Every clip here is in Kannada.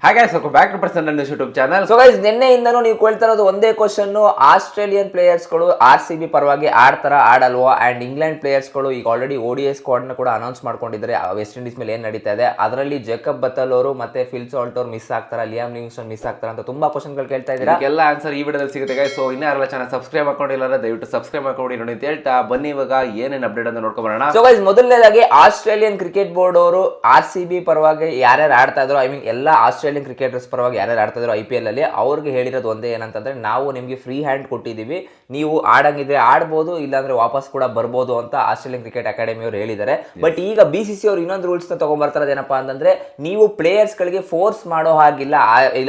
ಹಾಗೆ ಸ್ವಲ್ಪ ಬ್ಯಾಕ್ ಟು ಪರ್ಸನ್ ನನ್ನ ಯೂಟ್ಯೂಬ್ ಚಾನಲ್ ಸೊ ಗೈಸ್ ನಿನ್ನೆಯಿಂದನೂ ನೀವು ಕೇಳ್ತಾ ಇರೋದು ಒಂದೇ ಕ್ವಶನ್ ಆಸ್ಟ್ರೇಲಿಯನ್ ಪ್ಲೇಯರ್ಸ್ಗಳು ಆರ್ ಸಿ ಬಿ ಪರವಾಗಿ ಆಡ್ತಾರ ಆಡಲ್ವಾ? ಅಂಡ್ ಇಂಗ್ಲೆಂಡ್ ಪ್ಲೇಯರ್ಸ್ಗಳು ಈಗ ಆಲ್ರೆಡಿ ಓ ಡಿ ಎ ಸ್ಕ್ವಾಡ್ನ ಕೂಡ ಅನೌನ್ಸ್ ಮಾಡ್ಕೊಂಡಿದ್ದಾರೆ. ವೆಸ್ಟ್ ಇಂಡೀಸ್ ಮೇಲೆ ಏನು ನಡೀತಾ ಇದೆ? ಅದರಲ್ಲಿ ಜೇಕಬ್ ಬತ್ತಲ್ ಅವರು ಮತ್ತೆ ಫಿಲ್ ಸಾಲ್ಟ್ ಅವ್ರು ಮಿಸ್ ಆಗ್ತಾರ ಲಿಯಾಮ್ ಲಿವಿಂಗ್ಸ್ಟನ್ ಮಿಸ್ ಆಗ್ತಾರ ಅಂತ ತುಂಬಾ ಕ್ವಶನ್ಗಳು ಕೇಳ್ತಾ ಇದ್ದೀರಾ? ಎಲ್ಲ ಆನ್ಸರ್ ಈ ವಿಡಿಯೋದಲ್ಲಿ ಸಿಗುತ್ತೆ ಗೈಸ್ ಸೊ ಇನ್ನೂ ಯಾರೆಲ್ಲ ಚಾನಲ್ ಸಬ್ಸ್ಕ್ರೈಬ್ ಮಾಡ್ಕೊಂಡಿಲ್ಲ ಅಂದ್ರೆ ದಯವಿಟ್ಟು ಸಬ್ಸ್ಕ್ರೈಬ್ ಮಾಡ್ಕೊಂಡು ನೋಡಿ ಅಂತ ಹೇಳ್ತಾ ಬನ್ನಿ. ಇವಾಗ ಏನೇನು ಅಪ್ಡೇಟ್ ಅಂತ ನೋಡ್ಕೊಂಬರೋಣ ಸೊ ಗೈಸ್ ಮೊದಲನೇದಾಗಿ ಆಸ್ಟ್ರೇಲಿಯನ್ ಕ್ರಿಕೆಟ್ ಬೋರ್ಡ್ ಅವರು ಆರ್ ಸಿ ಬಿ ಪರವಾಗಿ ಯಾರ್ಯಾರು ಆಡ್ತಾ ಇದ್ರು? ಐ ಮೀನ್ ಎಲ್ಲ ಆಸ್ಟ್ರೇಲಿಯನ್ ಕ್ರಿಕೆಟರ್ಸ್ ಪರವಾಗಿ ಯಾರ್ಯಾರು ಆಡ್ತಾ ಇದ್ರು ಐ ಪಿ ಎಲ್ ಅಲ್ಲಿ ಅವ್ರಿಗೆ ಹೇಳಿರೋದು ಒಂದೇ ಏನಂತಂದ್ರೆ ನಾವು ನಿಮಗೆ ಫ್ರೀ ಹ್ಯಾಂಡ್ ಕೊಟ್ಟಿದ್ದೀವಿ. ನೀವು ಆಡಂಗಿದ್ರೆ ಆಡ್ಬೋದು ಇಲ್ಲಾಂದ್ರೆ ವಾಪಸ್ ಕೂಡ ಬರ್ಬೋದು ಅಂತ ಆಸ್ಟ್ರೇಲಿಯನ್ ಕ್ರಿಕೆಟ್ ಅಕಾಡೆಮಿ ಅವರು ಹೇಳಿದ್ದಾರೆ. ಬಟ್ ಈಗ ಬಿ ಸಿ ಸಿ ಅವರು ಇನ್ನೊಂದು ರೂಲ್ಸ್ನ ಏನಪ್ಪ ಏನಪ್ಪಾ ಅಂತಂದ್ರೆ ನೀವು ಪ್ಲೇಯರ್ಸ್ಗಳಿಗೆ ಫೋರ್ಸ್ ಮಾಡೋ ಹಾಗಿಲ್ಲ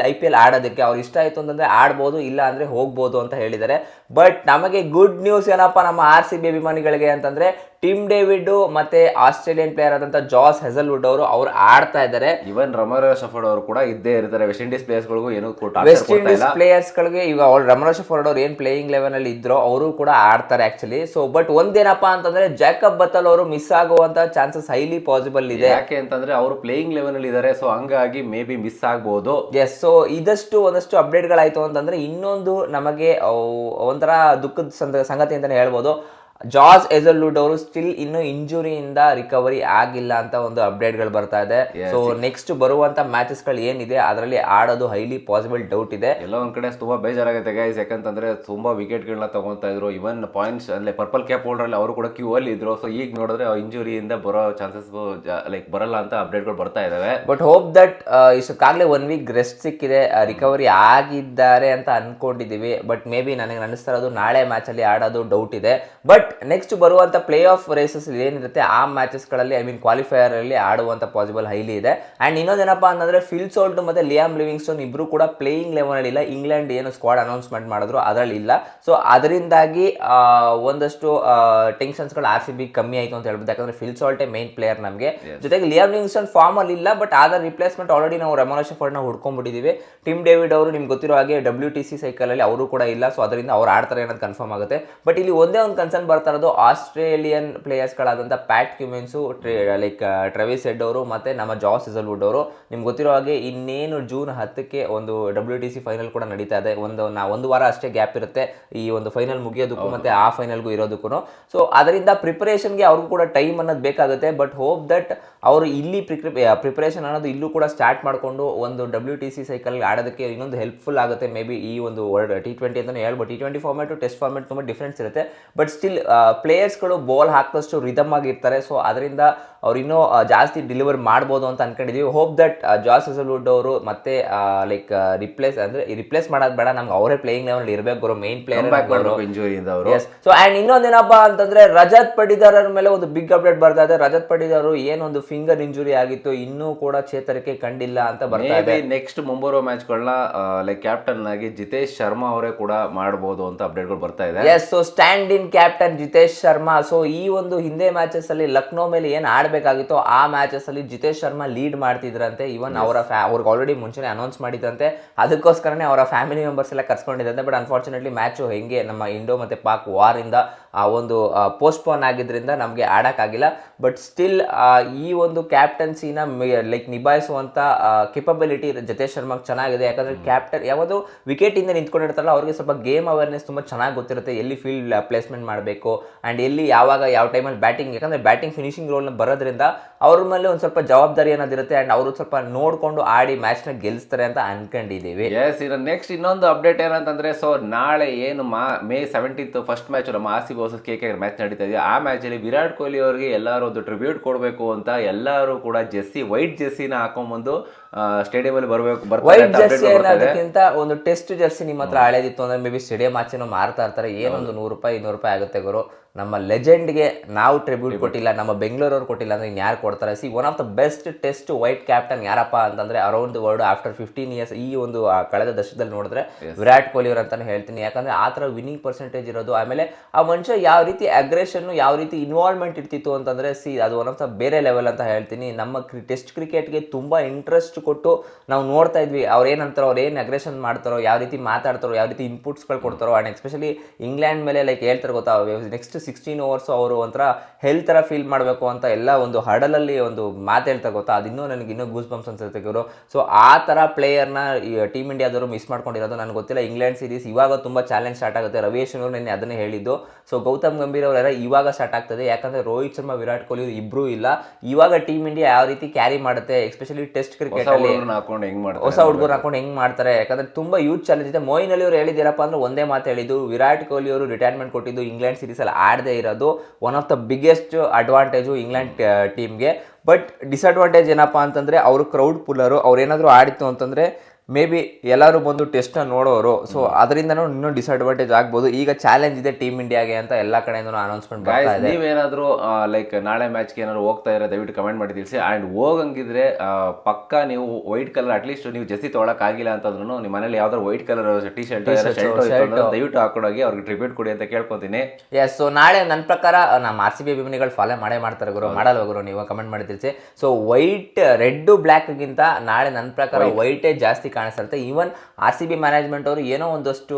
ಐ ಪಿ ಎಲ್ ಆಡೋದಕ್ಕೆ ಅವ್ರು ಇಷ್ಟ ಆಯ್ತು ಅಂತಂದ್ರೆ ಆಡ್ಬೋದು ಇಲ್ಲ ಅಂದ್ರೆ ಹೋಗ್ಬೋದು ಅಂತ ಹೇಳಿದ್ದಾರೆ. ಬಟ್ ನಮಗೆ ಗುಡ್ ನ್ಯೂಸ್ ಏನಪ್ಪಾ ನಮ್ಮ ಆರ್ ಸಿ ಬಿ ಅಭಿಮಾನಿಗಳಿಗೆ ಅಂತಂದ್ರೆ ಟಿಮ್ ಡೇವಿಡ್ ಮತ್ತೆ ಆಸ್ಟ್ರೇಲಿಯನ್ ಪ್ಲೇಯರ್ ಆದಂತ ಜಾಸ್ ಹೆಸಲ್ವುಡ್ ಅವರು ಅವ್ರು ಆಡ್ತಾ ಇದ್ದಾರೆ. ಇವನ್ ರಮರ ಸಫರ್ಡ್ ಅವರು ಕೂಡ ಇದ್ದೇ ಇರ್ತಾರೆ. ವೆಸ್ಟ್ ಇಂಡೀಸ್ ಪ್ಲೇಯರ್ಸ್ಗಳಿಗೂ ಏನು ವೆಸ್ಟ್ ಇಂಡೀಸ್ ಪ್ಲೇಯರ್ಸ್ಗಳಿಗೆ ಈಗ ಅವ್ರು ರಮರಾಜ್ ಫೋರ್ಡ್ ಅವ್ರು ಏನು ಪ್ಲೇಯಿಂಗ್ ಲೆವೆನ್ ಅಲ್ಲಿ ಇದ್ರೋ ಅವರು ಕೂಡ ಆಡ್ತಾರೆ ಆಕ್ಚುಲಿ ಸೊ ಬಟ್ ಒಂದೇನಪ್ಪ ಅಂತಂದ್ರೆ ಜಾಕಬ್ ಬತ್ತಲ್ ಅವರು ಮಿಸ್ ಆಗುವಂತ ಚಾನ್ಸಸ್ ಹೈಲಿ ಪಾಸಿಬಲ್ ಇದೆ. ಯಾಕೆ ಅಂತಂದ್ರೆ ಅವರು ಪ್ಲೇಯಿಂಗ್ ಲೆವೆನ್ ಅಲ್ಲಿ ಇದ್ದಾರೆ ಸೊ ಹಂಗಾಗಿ ಮೇ ಬಿ ಮಿಸ್ ಆಗ್ಬಹುದು ಎಸ್ ಸೊ ಇದಷ್ಟು ಒಂದಷ್ಟು ಅಪ್ಡೇಟ್ಗಳಾಯ್ತು ಅಂತಂದ್ರೆ ಇನ್ನೊಂದು ನಮಗೆ ಒಂಥರ ದುಃಖದ ಸಂಗತಿ ಅಂತಾನೆ ಹೇಳ್ಬೋದು. ಜಾರ್ಜ್ ಎಜಲ್ವುಡ್ ಅವರು ಸ್ಟಿಲ್ ಇನ್ನು ಇಂಜುರಿಯಿಂದ ರಿಕವರಿ ಆಗಿಲ್ಲ ಅಂತ ಒಂದು ಅಪ್ಡೇಟ್ಗಳು ಬರ್ತಾ ಇದೆ. ಸೊ ನೆಕ್ಸ್ಟ್ ಬರುವಂತ ಮ್ಯಾಚಸ್ಗಳು ಏನಿದೆ ಅದರಲ್ಲಿ ಆಡೋದು ಹೈಲಿ ಪಾಸಿಬಲ್ ಡೌಟ್ ಇದೆ. ಎಲ್ಲ ಒಂದ್ ಕಡೆ ತುಂಬಾ ಬೇಜಾರಾಗುತ್ತೆ ಗೈಸ್ ಯಾಕಂತಂದ್ರೆ ತುಂಬಾ ವಿಕೆಟ್ ಗಳನ್ನ ತಗೊಂತಾ ಇದ್ರು. ಇವನ್ ಪಾಯಿಂಟ್ಸ್ ಅಂದ್ರೆ ಪರ್ಪಲ್ ಕ್ಯಾಪ್ ಹೋಲ್ಡರ್ ಅಲ್ಲಿ ಅವರು ಕೂಡ ಕ್ಯೂ ಅಲ್ಲಿ ಇದ್ರು. ಸೊ ಈಗ ನೋಡಿದ್ರೆ ಇಂಜುರಿಯಿಂದ ಬರೋ ಚಾನ್ಸಸ್ ಲೈಕ್ ಬರಲ್ಲ ಅಂತ ಅಪ್ಡೇಟ್ಗಳು ಬರ್ತಾ ಇದಾವೆ. ಬಟ್ ಹೋಪ್ ದಟ್ ಇಷ್ಟಕ್ಕಾಗಲೇ ಒನ್ ವೀಕ್ ರೆಸ್ಟ್ ಸಿಕ್ಕಿದೆ ರಿಕವರಿ ಆಗಿದ್ದಾರೆ ಅಂತ ಅನ್ಕೊಂಡಿದೀವಿ ಬಟ್ ಮೇ ಬಿ ನನಗೆ ಅನಿಸ್ತಾ ಇರೋದು ನಾಳೆ ಮ್ಯಾಚ್ ಅಲ್ಲಿ ಆಡೋದು ಡೌಟ್ ಇದೆ. ಬಟ್ ನೆಕ್ಸ್ಟ್ ಬರುವಂಥ ಪ್ಲೇ ಆಫ್ ರೇಸಸ್ ಏನಿರುತ್ತೆ ಆ ಮ್ಯಾಚಸ್ಗಳಲ್ಲಿ ಐ ಮೀನ್ ಕ್ವಾಲಿಫೈಯರ್ ಅಲ್ಲಿ ಆಡುವಂತ ಪಾಸಿಬಲ್ ಹೈಲಿ ಇದೆ. ಅಂಡ್ ಇನ್ನೊಂದೇನಪ್ಪ ಅಂತಂದ್ರೆ ಫಿಲ್ ಸೋಲ್ಟ್ ಮತ್ತೆ ಲಿಯಾಮ್ ಲಿವಿಂಗ್ಸ್ಟೋನ್ ಇಬ್ಬರು ಕೂಡ ಪ್ಲೇಯಿಂಗ್ ಲೆವೆಲ್ ಅಲ್ಲಿ ಇಲ್ಲ. ಇಂಗ್ಲೆಂಡ್ ಏನು ಸ್ಕ್ವಾಡ್ ಅನೌನ್ಸ್ಮೆಂಟ್ ಮಾಡಿದ್ರು ಅದರಲ್ಲಿ ಇಲ್ಲ. ಸೊ ಅದರಿಂದಾಗಿ ಆ, ಒಂದಷ್ಟು ಟೆನ್ಷನ್ಸ್ಗಳು ಆರ್ ಸಿ ಬಿ ಕಮ್ಮಿ ಆಯ್ತು ಅಂತ ಹೇಳ್ಬೋದು. ಯಾಕಂದ್ರೆ ಫಿಲ್ ಸಾಲ್ಟೇ ಮೇನ್ ಪ್ಲೇಯರ್ ನಮಗೆ. ಜೊತೆಗೆ ಲಿಯಾಮ್ ಲಿವಿಂಗ್ಸ್ಟೋನ್ ಫಾರ್ಮ್ ಅಲ್ಲಿ ಇಲ್ಲ ಬಟ್ ಆದ ರಿಪ್ಲೇಸ್ಮೆಂಟ್ ಆಲ್ರೆಡಿ ನಾವು ರಮೋನ ಶೆಫರ್ಡ್ನ ಹುಡ್ಕೊಂಡ್ಬಿಟ್ಟಿದ್ದೀವಿ ಟಿಮ್ ಡೇವಿಡ್ ಅವರು ನಿಮ್ಗೆ ಗೊತ್ತಿರೋ ಹಾಗೆ ಡಬ್ಲ್ಯೂ ಟಿ ಸಿ ಸೈಕಲ್ ಅಲ್ಲಿ ಅವರು ಕೂಡ ಇಲ್ಲ. ಸೊ ಅದರಿಂದ ಅವ್ರು ಆಡ್ತಾರೆ ಅನ್ನೋದು ಕನ್ಫರ್ಮ್ ಆಗುತ್ತೆ. ಬಟ್ ಇಲ್ಲಿ ಒಂದೇ ಒಂದು ಕನ್ಸರ್ನ್ ಬರ್ತಾ ಇರೋದು Australian ಪ್ಲೇಯರ್ಸ್ಗಳಾದಂಥ Pat Cummins like Travis Head ಅವರು ಮತ್ತು ನಮ್ಮ ಜಾಸ್ ಇಸಲ್ವುಡ್ ಅವರು. ನಿಮ್ಗೆ ಗೊತ್ತಿರೋ ಹಾಗೆ ಇನ್ನೇನು ಜೂನ್ ಹತ್ತಕ್ಕೆ ಒಂದು ಡಬ್ಲ್ಯೂ ಟಿ ಸಿ ಫೈನಲ್ ಕೂಡ ನಡೀತಾ ಇದೆ. ಒಂದು ನಾ ಒಂದು ವಾರ ಅಷ್ಟೇ ಗ್ಯಾಪ್ ಇರುತ್ತೆ. ಈ ಒಂದು ಫೈನಲ್ ಮುಗಿಯೋದಕ್ಕೂ ಮತ್ತೆ ಆ ಫೈನಲ್ಗೂ ಇರೋದಕ್ಕೂ ಸೊ ಅದರಿಂದ ಪ್ರಿಪರೇಷನ್ಗೆ ಅವ್ರಿಗೂ ಕೂಡ ಟೈಮ್ ಅನ್ನೋದು ಬೇಕಾಗುತ್ತೆ. ಬಟ್ ಹೋಪ್ ದಟ್ ಅವರು ಇಲ್ಲಿ ಪ್ರಿಪರೇಷನ್ ಅನ್ನೋದು ಇಲ್ಲೂ ಕೂಡ ಸ್ಟಾರ್ಟ್ ಮಾಡಿಕೊಂಡು ಒಂದು ಡಬ್ಲ್ಯೂ ಟಿ ಸಿ ಸೈಕಲ್ ಆಡೋದಕ್ಕೆ ಇನ್ನೊಂದು ಹೆಲ್ಪ್ಫುಲ್ ಆಗುತ್ತೆ. ಮೇ ಬಿ ಈ ಒಂದು ವರ್ಲ್ಡ್ ಟಿ ಟ್ವೆಂಟಿ ಅಂತಲೇ ಹೇಳ್ಬೋದು. T twenty format test format ತುಂಬ ಡಿಫ್ರೆನ್ಸ್ ಇರುತ್ತೆ. ಬಟ್ ಸ್ಟಿಲ್ ಪ್ಲೇಯರ್ಸ್ಗಳು ಬಾಲ್ ಹಾಕಿದಷ್ಟು ರಿದಮ್ ಆಗಿರ್ತಾರೆ. ಸೊ ಅದರಿಂದ ಅವ್ರು ಇನ್ನೂ ಜಾಸ್ತಿ ಡೆಲಿವರ್ ಮಾಡ್ಬೋದು ಅಂತ ಅನ್ಕೊಂಡಿದ್ದೀವಿ ಹೋಪ್ ದಟ್ ಜಾಸ್ ಹೆಸಲ್ವುಡ್ ಅವರು ಮತ್ತೆ ಲೈಕ್ ರಿಪ್ಲೇಸ್ ಅಂದ್ರೆ ರಿಪ್ಲೇಸ್ ಮಾಡೋದು ಬೇಡ. ನಮ್ಗೆ ಅವರೇ ಪ್ಲೇಯಿಂಗ್ ಲೆವೆಲ್ ಇರಬೇಕು ಅವರು. ಮೇನ್ ಪ್ಲೇಯರ್ ಇಂಜುರಿಯಿಂದ ಅವರು. ಸೊ ಅಂಡ್ ಇನ್ನೊಂದೇನಪ್ಪ ಅಂತಂದ್ರೆ ರಜತ್ ಪಡಿದಾರ ಮೇಲೆ ಒಂದು ಬಿಗ್ ಅಪ್ಡೇಟ್ ಬರ್ತಾ ಇದೆ. ರಜತ್ ಪಡಿದಾರು ಏನೊಂದು ಫಿಂಗರ್ ಇಂಜುರಿ ಆಗಿತ್ತು ಇನ್ನೂ ಕೂಡ ಚೇತರಿಕೆ ಕಂಡಿಲ್ಲ ಅಂತ ಬರ್ತಾ ಇದೆ. ನೆಕ್ಸ್ಟ್ ಮುಂಬರುವ ಮ್ಯಾಚ್ಗಳನ್ನ ಲೈಕ್ ಕ್ಯಾಪ್ಟನ್ ಆಗಿ ಜಿತೇಶ್ ಶರ್ಮಾ ಅವರೇ ಕೂಡ ಮಾಡಬಹುದು ಅಂತ ಅಪ್ಡೇಟ್ಗಳು ಬರ್ತಾ ಇದೆ. Yes so stand in captain Jitesh Sharma. So ಈ ಒಂದು ಹಿಂದೆ ಮ್ಯಾಚಸ್ ಅಲ್ಲಿ ಲಕ್ನೋ ಮೇಲೆ ಏನ್ ಆಡ್ಬೇಕಾಗಿತ್ತು. ಆ ಮ್ಯಾಚಸ್ ಅಲ್ಲಿ ಜಿತೇಶ್ ಶರ್ಮಾ ಲೀಡ್ ಮಾಡ್ತಿದ್ರಂತೆ. ಈವನ್ ಅವರ ಅವ್ರಿಗೆ ಆಲ್ರೆಡಿ ಮುಂಚೆನೇ ಅನೌನ್ಸ್ ಮಾಡಿದ್ರಂತೆ. ಅದಕ್ಕೋಸ್ಕರನೇ ಅವರ ಫ್ಯಾಮಿಲಿ ಮೆಂಬರ್ಸ್ ಎಲ್ಲ ಕರ್ಸ್ಕೊಂಡಿದ್ದಂತೆ ಬಟ್ ಅನ್ಫಾರ್ಚುನೇಟ್ಲಿ ಮ್ಯಾಚು ಹೆಂಗೆ ನಮ್ಮ ಇಂಡೋ ಮತ್ತೆ ಪಾಕ್ ವಾರ್ ಇಂದ ಆ ಒಂದು ಪೋಸ್ಟ್ಪೋನ್ ಆಗಿದ್ದರಿಂದ ನಮಗೆ ಆಡೋಕ್ಕಾಗಿಲ್ಲ ಬಟ್ ಸ್ಟಿಲ್ ಈ ಒಂದು ಕ್ಯಾಪ್ಟನ್ಸಿನ ಲೈಕ್ ನಿಭಾಯಿಸುವಂಥ ಕೆಪಬಿಲಿಟಿ ಜತೇಶ್ ಶರ್ಮಾಗೆ ಚೆನ್ನಾಗಿದೆ. ಯಾಕಂದರೆ ಕ್ಯಾಪ್ಟನ್ ಯಾವುದು ವಿಕೆಟ್ ಇಂದ ನಿಂತ್ಕೊಂಡಿರ್ತಾರಲ್ಲ ಅವ್ರಿಗೆ ಸ್ವಲ್ಪ ಗೇಮ್ ಅವೇರ್ನೆಸ್ ತುಂಬ ಚೆನ್ನಾಗಿ ಗೊತ್ತಿರುತ್ತೆ. ಎಲ್ಲಿ ಫೀಲ್ಡ್ ಪ್ಲೇಸ್ಮೆಂಟ್ ಮಾಡಬೇಕು ಆ್ಯಂಡ್ ಎಲ್ಲಿ ಯಾವಾಗ ಯಾವ ಟೈಮಲ್ಲಿ ಬ್ಯಾಟಿಂಗ್ ಯಾಕಂದ್ರೆ ಬ್ಯಾಟಿಂಗ್ ಫಿನಿಶಿಂಗ್ ರೋಲ್ನ ಬರೋದ್ರಿಂದ ಅವ್ರ ಮೇಲೆ ಒಂದು ಸ್ವಲ್ಪ ಜವಾಬ್ದಾರಿ ಅನ್ನೋದಿರುತ್ತೆ ಆ್ಯಂಡ್ ಅವರು ಸ್ವಲ್ಪ ನೋಡಿಕೊಂಡು ಆಡಿ ಮ್ಯಾಚ್ನ ಗೆಲ್ಲಿಸ್ತಾರೆ ಅಂತ ಅನ್ಕೊಂಡಿದ್ದೀವಿ ಎಸ್ ಇನ್ನು ನೆಕ್ಸ್ಟ್ ಇನ್ನೊಂದು ಅಪ್ಡೇಟ್ ಏನಂತಂದ್ರೆ ಸೊ ನಾಳೆ ಏನು ಮಾ ಮೇ ಸೆವೆಂಟೀನ್ತ್ ಫಸ್ಟ್ ಮ್ಯಾಚ್ ನಮ್ಮ R C versus K K match ನಡೀತಾ ಇದೆಯಾ? ಆ ಮ್ಯಾಚಲ್ಲಿ ವಿರಾಟ್ ಕೊಹ್ಲಿ ಅವರಿಗೆ ಎಲ್ಲರೂ ಒಂದು ಟ್ರಿಬ್ಯೂಟ್ ಕೊಡಬೇಕು ಅಂತ ಎಲ್ಲರೂ ಕೂಡ ಜೆಸ್ಸಿ ವೈಟ್ ಜೆಸ್ಸಿನ ಹಾಕೊಂಡ್ಬಂದು ಸ್ಟೇಡಿಯಂ ಅಲ್ಲಿ ಬರಬೇಕು ವೈಟ್ ಜರ್ಸಿ. ಅನ್ನೋದಕ್ಕಿಂತ ಒಂದು ಟೆಸ್ಟ್ ಜೆರ್ಸಿ ನಿಮ್ಮ ಹತ್ರ ಹಳೇದಿತ್ತು ಅಂದ್ರೆ ಮೇ ಬಿ ಸ್ಟೇಡಿಯಂ ಆಚೆನೂ ಮಾರ್ತಾ ಇರ್ತಾರೆ. ಏನೊಂದು ನೂರು ರೂಪಾಯಿ ಇನ್ನೂರು ರೂಪಾಯಿ ಆಗುತ್ತೆ ಗುರು. ನಮ್ಮ ಲೆಜೆಂಡ್ಗೆ ನಾವು ಟ್ರಿಬ್ಯೂಟ್ ಕೊಟ್ಟಿಲ್ಲ ನಮ್ಮ ಬೆಂಗಳೂರವ್ರು ಕೊಟ್ಟಿಲ್ಲ ಅಂದರೆ ಯಾರು ಕೊಡ್ತಾರೆ? See one of the best test white captain ಯಾರಪ್ಪ ಅಂತಂದರೆ around the world after fifteen years ಈ ಒಂದು ಆ ಕಳೆದ ದಶಕದಲ್ಲಿ ನೋಡಿದ್ರೆ ವಿರಾಟ್ ಕೊಹ್ಲಿ ಅವ್ರು ಅಂತಾನೆ ಹೇಳ್ತೀನಿ. ಯಾಕಂದರೆ ಆ ಥರ ವಿನ್ನಿಂಗ್ ಪರ್ಸೆಂಟೇಜ್ ಇರೋದು. ಆಮೇಲೆ ಆ ಮನುಷ್ಯ ಯಾವ ರೀತಿ ಅಗ್ರೆಷನ್ನು ಯಾವ ರೀತಿ ಇನ್ವಾಲ್ವ್ಮೆಂಟ್ ಇರ್ತಿತ್ತು ಅಂತಂದರೆ ಸಿ ಅದು ಒನ್ ಆಫ್ ದ ಬೇರೆ ಲೆವೆಲ್ ಅಂತ ಹೇಳ್ತೀನಿ. ನಮ್ಮ ಟೆಸ್ಟ್ ಕ್ರಿಕೆಟ್ಗೆ ತುಂಬ ಇಂಟ್ರೆಸ್ಟ್ ಕೊಟ್ಟು ನಾವು ನೋಡ್ತಾ ಇದ್ವಿ. ಅವ್ರು ಏನಂತಾರೋ ಅವ್ರು ಏನು ಅಗ್ರೆಷನ್ ಮಾಡ್ತಾರೋ ಯಾವ ರೀತಿ ಮಾತಾಡ್ತಾರೋ ಯಾವ ರೀತಿ ಇನ್ಪುಟ್ಸ್ಗಳು ಕೊಡ್ತಾರೋ ಆ್ಯಂಡ್ ಎಸ್ಪೆಷಲಿ ಇಂಗ್ಲೆಂಡ್ ಮೇಲೆ ಲೈಕ್ ಹೇಳ್ತಾರೆ ಗೊತ್ತಾ ನೆಕ್ಸ್ಟ್ ಸಿಕ್ಸ್ಟೀನ್ ಓವರ್ಸು ಅವರು ಒಂಥರ ಹೆಲ್ತ್ ಥರ ಫೀಲ್ ಮಾಡಬೇಕು ಅಂತ ಎಲ್ಲ ಒಂದು ಹಡಲಲ್ಲಿ ಒಂದು ಮಾತು ಹೇಳ್ತಾ ಗೊತ್ತಾ? ಅದಿನ್ನೂ ನನಗೆ ಇನ್ನೂ ಗೂಸ್ ಬಂಪ್ಸ್ ಅನ್ಸುತ್ತೆ ಇವರು ಸೊ ಆ ಥರ ಪ್ಲೇಯರ್ನ ಟೀಮ್ ಇಂಡಿಯಾದವರು ಮಿಸ್ ಮಾಡ್ಕೊಂಡಿರೋದು ನನಗೆ ಗೊತ್ತಿಲ್ಲ. ಇಂಗ್ಲೆಂಡ್ ಸೀರೀಸ್ ಇವಾಗ ತುಂಬ ಚಾಲೆಂಜ್ ಸ್ಟಾರ್ಟ್ ಆಗುತ್ತೆ. ರವೀಶ್ ಅವರು ನಿನ್ನೆ ಅದನ್ನೇ ಹೇಳಿದ್ದು. ಸೊ ಗೌತಮ್ ಗಂಭೀರ್ ಅವರೆಲ್ಲ ಇವಾಗ ಸ್ಟಾರ್ಟ್ ಆಗ್ತದೆ. ಯಾಕಂದ್ರೆ ರೋಹಿತ್ ಶರ್ಮಾ ವಿರಾಟ್ ಕೊಹ್ಲಿ ಇಬ್ಬರೂ ಇಬ್ರು ಇಲ್ಲ. ಇವಾಗ ಟೀಮ್ ಇಂಡಿಯಾ ಯಾವ ರೀತಿ ಕ್ಯಾರಿ ಮಾಡುತ್ತೆ ಎಸ್ಪೆಷಲಿ ಟೆಸ್ಟ್ ಕ್ರಿಕೆಟ್ ಅಲ್ಲಿ ಹೊಸ ಹುಡುಗರು ಹಾಕೊಂಡು ಹೆಂಗ್ ಮಾಡ್ತಾರೆ? ಯಾಕಂದ್ರೆ ತುಂಬಾ ಯೂತ್ ಚಾಲೆಂಜ್ ಇದೆ. ಮೋಯಿನ್ ಅಲಿ ಅವರು ಹೇಳಿದಿರಪ್ಪ ಅಂದ್ರೆ ಒಂದೇ ಮಾತು ಹೇಳಿದ್ದು. ವಿರಾಟ್ ಕೊಹ್ಲಿ ಅವರು ರಿಟೈರ್ಮೆಂಟ್ ಕೊಟ್ಟಿದ್ದು ಇಂಗ್ಲೆಂಡ್ ಸೀರೀಸ್ ಅಲ್ಲಿ. ಆಡದೇ ಇರೋದು one of the biggest advantage England ಟೀಮ್ಗೆ ಬಟ್ ಡಿಸ್ಅಡ್ವಾಂಟೇಜ್ ಏನಪ್ಪ ಅಂತಂದರೆ ಅವರು ಕ್ರೌಡ್ ಪುಲ್ಲರು ಅವ್ರು ಏನಾದರೂ ಆಡಿತ್ತು ಅಂತಂದ್ರೆ ಮೇ ಬಿ ಎಲ್ಲರೂ ಬಂದು ಟೆಸ್ಟ್ನ ನೋಡೋರು ಸೊ ಅದರಿಂದನೂ ಇನ್ನೂ ಡಿಸ್ಅಡ್ವಾಂಟೇಜ್ ಆಗ್ಬೋದು. ಈಗ ಚಾಲೆಂಜ್ ಇದೆ ಟೀಮ್ ಇಂಡಿಯಾಗೆ ಅಂತ ಎಲ್ಲ ಕಡೆಯಿಂದ ಅನೌನ್ಸ್ಮೆಂಟ್ ಬರ್ತಾ ಇದೆ. ನೀವೇನಾದರೂ ಲೈಕ್ ನಾಳೆ ಮ್ಯಾಚ್ಗೆ ಏನಾದ್ರು ಹೋಗ್ತಾ ಇರೋ ದಯವಿಟ್ಟು ಕಮೆಂಟ್ ಮಾಡಿ ತಿಳಿಸಿ. ಆ್ಯಂಡ್ ಹೋಗಂಗಿದ್ರೆ ಪಕ್ಕ ನೀವು ವೈಟ್ ಕಲರ್ ಅಟ್ಲೀಸ್ಟ್ ನೀವು ಜಸ್ತಿ ತೊಗೊಳಕ್ಕಾಗಿಲ್ಲ ಅಂತಂದ್ರೂ ನಿಮ್ಮ ಮನೇಲಿ ಯಾವ್ದಾದ್ರು white colour T shirt shirt ದಯವಿಟ್ಟು ಹಾಕೊಂಡೋಗಿ ಅವ್ರಿಗೆ ಟ್ರಿಬ್ಯೂಟ್ ಕೊಡಿ ಅಂತ ಕೇಳ್ಕೊತೀನಿ. ಎಸ್ ಸೊ ನಾಳೆ ನನ್ನ ಪ್ರಕಾರ ನಮ್ಮ ಆರ್ ಸಿ ಬಿ ಅಭಿಮಾನಿಗಳು ಫಾಲೋ ಮಾಡೇ ಮಾಡ್ತಾರೆ ಗುರು. ಮಾಡಲ್ಲ ಗುರು? ನೀವು ಕಮೆಂಟ್ ಮಾಡಿ ತಿಳಿಸಿ. ಸೊ ವೈಟ್ ರೆಡ್ ಬ್ಲ್ಯಾಕ್ಗಿಂತ ನಾಳೆ ನನ್ನ ಪ್ರಕಾರ ವೈಟೇ ಜಾಸ್ತಿ ಕಾಣಿಸುತ್ತೆ even R C B management ಅವರು ಏನೋ ಒಂದಷ್ಟು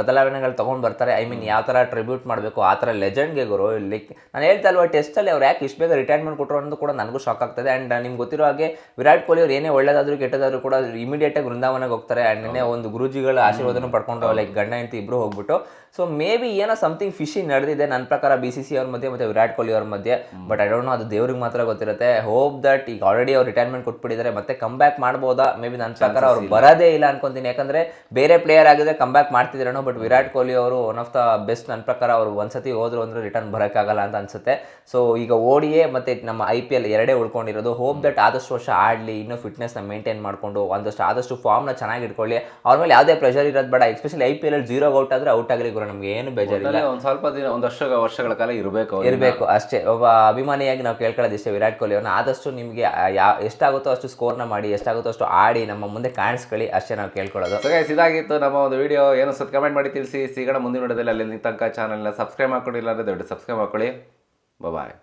ಬದಲಾವಣೆಗಳು ತೊಗೊಂಡು ಬರ್ತಾರೆ. ಐ ಮೀನ್ ಯಾವ ಥರ ಟ್ರಿಬ್ಯೂಟ್ ಮಾಡಬೇಕು ಆ ಥರ ಲೆಜೆಂಡ್ಗೆ ಗುರು ಲೈಕ್ ನಾನು ಹೇಳ್ತಾ ಟೆಸ್ಟ್ ಟೆಸ್ಟಲ್ಲಿ ಅವ್ರು ಯಾಕೆ ಇಷ್ಟು ಬೇಗ ರಿಟೈರ್ಮೆಂಟ್ ಕೊಟ್ಟರು ಅನ್ನೋದು ಕೂಡ ನನಗೂ ಶಾಕ್ ಆಗ್ತದೆ. ಆ್ಯಂಡ್ ನಿಮ್ಗೆ ಗೊತ್ತಿರೋ ಹಾಗೆ ವಿರಾಟ್ ಕೊಹ್ಲಿ ಅವ್ರು ಏನೇ ಒಳ್ಳೇದಾದ್ರು ಕೆಟ್ಟದಾದ್ರು ಕೂಡ ಇಮಿಡಿಯೇಟಾಗಿ ವೃಂದಾವನಕ್ಕೆ ಹೋಗ್ತಾರೆ. ಆ್ಯಂಡ್ ನಿನ್ನೆ ಒಂದು ಗುರುಜಿಗಳ ಆಶೀರ್ವಾದನೂ ಪಡ್ಕೊಂಡು ಲೈಕ್ ಗಂಡ ಹೆಂಡತಿ ಇಬ್ರು ಹೋಗ್ಬಿಟ್ಟು. ಸೊ ಮೇ ಬಿ ಏನೋ ಸಮಥಿಂಗ್ ಫಿಶಿ ನಡೆದಿದೆ ನನ್ನ ಪ್ರಕಾರ ಬಿ ಸಿ ಸಿ ಅವ್ರ ಮಧ್ಯೆ ಮತ್ತೆ ವಿರಾಟ್ ಕೊಹ್ಲಿ ಅವ್ರ ಮಧ್ಯೆ. ಬಟ್ ಐ ಡೋಂಟ್ ನೋ ಅದು ದೇವ್ರಿಗೆ ಮಾತ್ರ ಗೊತ್ತಿರುತ್ತೆ. ಹೋಪ್ ದಟ್ ಈಗ ಆಲ್ರೆಡಿ ಅವ್ರು ರಿಟೈರ್ಮೆಂಟ್ ಕೊಟ್ಬಿಟ್ಟಿದ್ದಾರೆ. ಮತ್ತೆ ಕಮ್ ಬ್ಯಾಕ್ ಮಾಡ್ಬೋದಾ? ಮೇ ಬಿ ನನ್ನ ಪ್ರಕಾರ ಅವ್ರು ಬರೋದೇ ಇಲ್ಲ ಅನ್ಕೊಂತೀನಿ. ಯಾಕಂದ್ರೆ ಬೇರೆ ಪ್ಲೇಯರ್ ಆಗಿದ್ರೆ ಕಮ್ ಬ್ಯಾಕ್ ಮಾಡ್ತಿದ್ರೇನೋ ಬಟ್ ವಿರಾಟ್ ಕೊಹ್ಲಿ ಅವರು ಒನ್ ಆಫ್ ದ ಬೆಸ್ಟ್ ನನ್ನ ಪ್ರಕಾರ ಅವರು ಒಂದ್ಸತಿ ಹೋದ್ರು ಅಂದ್ರೆ ರಿಟರ್ನ್ ಬರೋಕ್ಕಾಗಲ್ಲ ಅಂತ ಅನ್ಸುತ್ತೆ. ಸೊ ಈಗ ಓಡಿಯೇ ಮತ್ತೆ ನಮ್ಮ ಐ ಪಿ ಎಲ್ ಎರಡೇ ಉಳ್ಕೊಂಡಿರೋದು. ಹೋಪ್ ದಟ್ ಆದಷ್ಟು ವರ್ಷ ಆಡಲಿ ಇನ್ನೂ ಫಿಟ್ನೆಸ್ನ ಮೇಂಟೈನ್ ಮಾಡಿಕೊಂಡು ಒಂದಷ್ಟು ಆದಷ್ಟು ಫಾರ್ಮ್ನ ಚೆನ್ನಾಗಿ ಇಟ್ಕೊಳ್ಳಿ. ಅವ್ರ ಮೇಲೆ ಯಾವುದೇ ಪ್ರೆಷರ್ ಇರೋದು ಬೇಡ. Especially I P L zero out ಆದ್ರೆ ಔಟ್ ಆಗಲಿ ಗುರು ನಮ್ಗೆ ಏನು ಬೇಜಾರಿಲ್ಲ. ಒಂದು ಸ್ವಲ್ಪ ದಿನ ಒಂದಷ್ಟು ವರ್ಷ ವರ್ಷಗಳ ಕಾಲ ಇರಬೇಕು ಇರಬೇಕು ಅಷ್ಟೇ. ಒಬ್ಬ ಅಭಿಮಾನಿಯಾಗಿ ನಾವು ಕೇಳ್ಕೊಳ್ಳೋದು ಇಷ್ಟೇ ವಿರಾಟ್ ಕೊಹ್ಲಿ ಅವ್ರನ್ನ. ಆದಷ್ಟು ನಿಮಗೆ ಯಾ ಎಷ್ಟಾಗುತ್ತೋ ಅಷ್ಟು ಸ್ಕೋರ್ನ ಮಾಡಿ ಎಷ್ಟಾಗುತ್ತೋ ಅಷ್ಟು ಆಡಿ ನಮ್ಮ ಮುಂದೆ ಕಾಣಿಸ್ಕೊಳ್ಳಿ, ಅಷ್ಟೇ ನಾವು ಕೇಳ್ಕೊಳ್ಳೋದು. ಸೊ ಗೈಸ್ ಇದಾಗಿತ್ತು ನಮ್ಮ ಒಂದು ವಿಡಿಯೋ ಏನು ಸತ್ ಕಮೆಂಟ್ ಮಾಡಿ ತಿಳಿಸಿ. ಸಿಗೋಣ ಮುಂದಿನ ವಿಡಿಯೋದಲ್ಲಿ. ಅಲ್ಲಿ ತನಕ ಚಾನಲ್ನ ಸಬ್ಸ್ಕ್ರೈಬ್ ಮಾಡ್ಕೊಂಡಿಲ್ಲ ಅಂದ್ರೆ ದೊಡ್ಡ ಸಬ್ಸ್ಕ್ರೈಬ್ ಮಾಡ್ಕೊಳ್ಳಿ. ಬಾಯ್